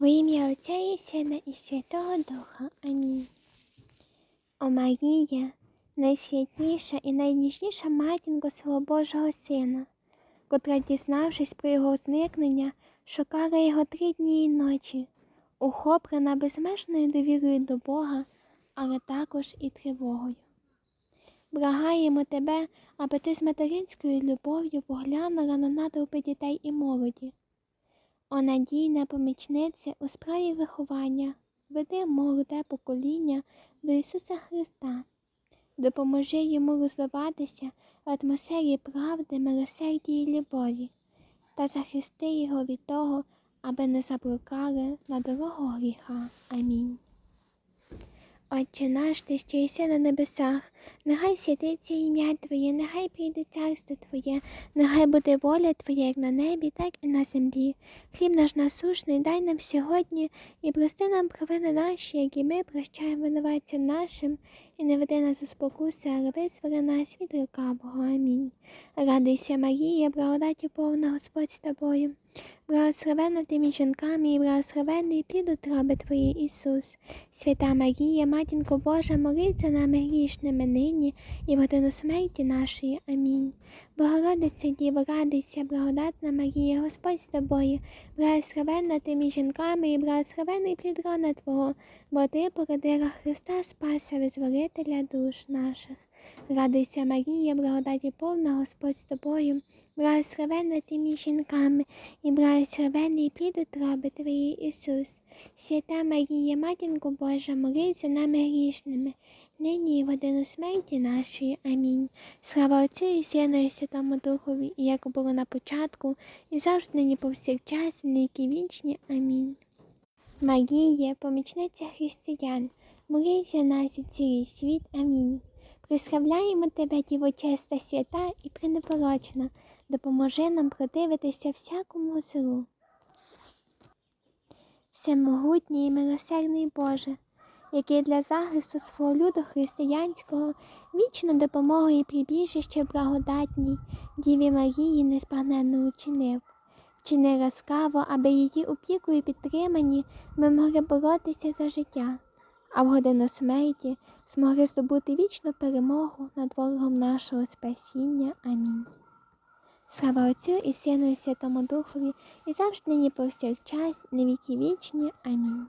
Во ім'я Отця і Сина і Святого Духа. Амінь. О Марія, найсвятіша і найніжніша матінко свого Божого Сина, котра, дізнавшись про його зникнення, шукала його три дні і ночі, охоплена безмежною довірою до Бога, але також і тривогою. Благаємо тебе, аби ти з материнською любов'ю поглянула на натовпи дітей і молоді. О надійна помічниця у справі виховання, веди молоде покоління до Ісуса Христа, допоможи йому розвиватися в атмосфері правди, милосердя і любові та захисти його від того, аби не заблукали на дорогу гріха. Амінь. Отче наш, ти що єси на небесах, нехай святиться ім'я Твоє, нехай прийде царство Твоє, нехай буде воля Твоя, як на небі, так і на землі. Хліб наш насушний дай нам сьогодні і прости нам провини наші, як і ми прощаємо винуватцям нашим, і не веди нас у спокуси, але визволи нас від лукавого. Амінь. Радуйся, Марія, благодаті повна Господь з тобою. Благословенна ти між жінками і благословенний плід утроби Твої, Ісус. Свята Марія, Матінко Божа, молись за нами грішними нині і в годину смерті нашої. Амінь. Богородиця Діво, радуйся, благодатна Марія, Господь з тобою, благословенна ти між жінками і благословенний плід рона Твого, бо ти породила Христа Спаса, визволителя душ наших. Радуйся, Марія, благодаті повна Господь з тобою, благословенна ти між жінками, і благословенний плід утроби Твої, Ісус. Свята Марія, Матінко Божа, молись за нами грішними, нині і в годину смерті нашої. Амінь. Слава Отцю і Сину і Святому Духові, і як було на початку, і завжди нині повсякчас, і вічні. Амінь. Марія, помічниця християн, молись за нас і цілий світ. Амінь. Прославляємо тебе, Діво честа, свята і пренепорочна, допоможи нам противитися всякому злу. Всемогутній і милосердний Боже, який для захисту свого люду християнського вічно допомогу і прибіжище благодатній Діві Марії незбагненно учинив. Вчини ласкаво, аби її опікою підтримані ми могли боротися за життя а в годину смерті змогли здобути вічну перемогу над ворогом нашого спасіння. Амінь. Слава Отцю і Сину, і Святому Духові, і завжди нині повсякчас, на віки вічні. Амінь.